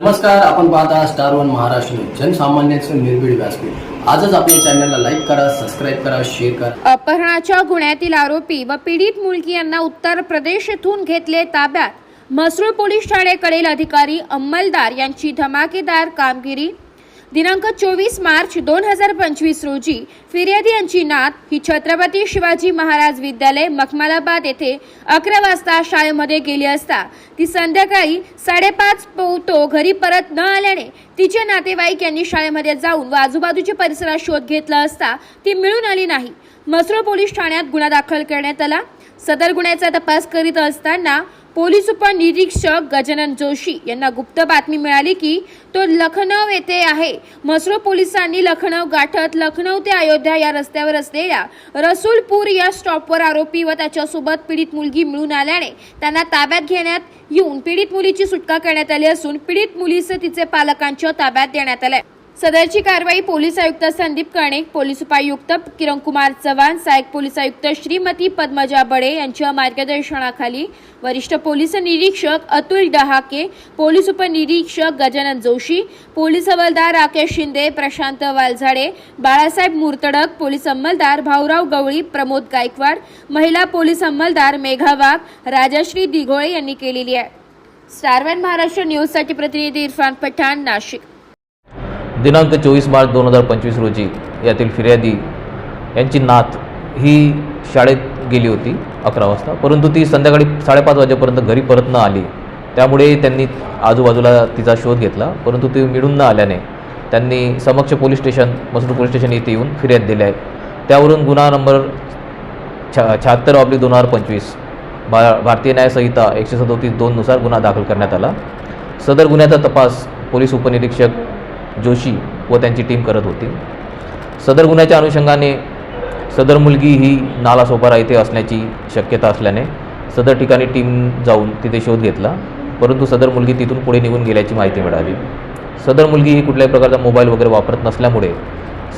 नमस्कार आपण पाहता स्टार वन महाराष्ट्र जनसामान्यांचं निर्भीड व्यासपीठ. आजच आपल्या चॅनलला लाईक करा सबस्क्राईब करा शेअर करा. अपहरणाच्या गुन्ह्यातील आरोपी व पीडित मुलगी यांना उत्तर प्रदेश येथून घेतले ताब्यात. म्हसरूळ पोलीस ठाण्याकडील अधिकारी अंमलदार यांची धमाकेदार कामगिरी दिनांक चोवीस मार्च दोन हजार पंचवीस रोजी फिर्यादी यांची नात ही छत्रपती शिवाजी महाराज विद्यालय मखमालाबाद येथे अकरा वाजता शाळेमध्ये गेली असता ती संध्याकाळी साडेपाच पोवतो घरी परत न आल्याने तिचे नातेवाईक यांनी शाळेमध्ये जाऊन व आजूबाजूच्या परिसरात शोध घेतला असता ती मिळून आली नाही. मसरूळ पोलीस ठाण्यात गुन्हा दाखल करण्यात आला. सदर गुन्ह्याचा तपास करीत असताना पोलीस उपनिरीक्षक गजानन जोशी यांना गुप्त बातमी मिळाली की तो लखनौ येथे आहे. मसरो पोलिसांनी लखनौ गाठत लखनौ ते अयोध्या या रस्त्यावर असलेल्या रसूलपूर या स्टॉपवर आरोपी व त्याच्यासोबत पीडित मुलगी मिळून आल्याने त्यांना ताब्यात घेण्यात येऊन पीडित मुलीची सुटका करण्यात आली असून पीडित मुलीचं तिचे पालकांच्या ताब्यात देण्यात आले सदरची कारवाई पोलीस आयुक्त संदीप कर्णिक पोलीस उपायुक्त किरणकुमार चव्हाण सहाय्यक पोलीस आयुक्त श्रीमती पद्मजा बडे यांच्या मार्गदर्शनाखाली वरिष्ठ पोलीस निरीक्षक अतुल डहाके पोलीस उपनिरीक्षक गजानन जोशी पोलीस हवालदार राकेश शिंदे प्रशांत वालझाडे बाळासाहेब मुर्तडक पोलीस अंमलदार भाऊराव गवळी प्रमोद गायकवाड महिला पोलीस अंमलदार मेघा वाघ राजाश्री दिघोळे यांनी केलेली आहे. स्टार वन महाराष्ट्र न्यूजसाठी प्रतिनिधी इरफान पठाण नाशिक. दिनांक चोवीस मार्च दोन हजार पंचवीस रोजी यातील फिर्यादी यांची नात ही शाळेत गेली होती अकरा वाजता. परंतु ती संध्याकाळी साडेपाच वाजेपर्यंत घरी परत न आली. त्यामुळे त्यांनी आजूबाजूला तिचा शोध घेतला. परंतु ती मिळून न आल्याने त्यांनी समक्ष police station Masur police station येथे येऊन फिर्याद दिली आहे. त्यावरून गुन्हा नंबर छा शहात्तर ऑब्लिक दोन हजार पंचवीस भा भारतीय न्यायसंहिता एकशे सदोतीस दोननुसार गुन्हा दाखल करण्यात आला. सदर गुन्ह्याचा तपास पोलीस उपनिरीक्षक जोशी व त्यांची टीम करत होती. सदर गुन्ह्याच्या अनुषंगाने सदर मुलगी ही नालासोपारा येथे असण्याची शक्यता असल्याने सदर ठिकाणी टीम जाऊन तिथे शोध घेतला. परंतु सदर मुलगी तिथून पुढे निघून गेल्याची माहिती मिळाली. सदर मुलगी ही कुठल्याही प्रकारचा मोबाईल वगैरे वापरत नसल्यामुळे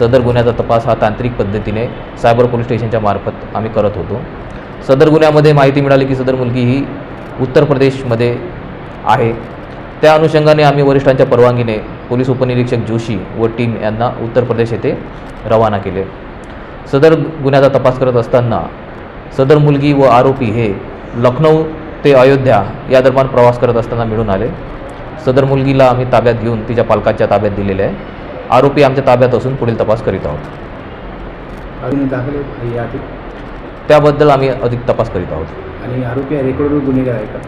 सदर गुन्ह्याचा तपास हा तांत्रिक पद्धतीने सायबर पोलीस स्टेशनच्या मार्फत आम्ही करत होतो. सदर गुन्ह्यामध्ये माहिती मिळाली की सदर मुलगी ही उत्तर प्रदेशमध्ये आहे. त्या अनुषंगाने आम्ही वरिष्ठांच्या परवानगीने पोलीस उपनिरीक्षक जोशी व टीम यांना उत्तर प्रदेश येथे रवाना केले. सदर गुन्ह्याचा तपास करत असताना सदर मुलगी व आरोपी हे लखनौ ते अयोध्या या दरम्यान प्रवास करत असताना मिळून आले. सदर मुलगीला आम्ही ताब्यात घेऊन तिच्या पालकांच्या ताब्यात दिलेले आहे. आरोपी आमच्या ताब्यात असून पुढील तपास करीत आहोत. त्याबद्दल आम्ही अधिक तपास करीत आहोत. आणि आरोपी गुन्हेगार आहे का?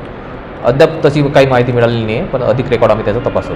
अद्याप तशी काही माहिती मिळालेली नाही आहे पण अधिक रेकॉर्ड आम्ही त्याचा तपासतो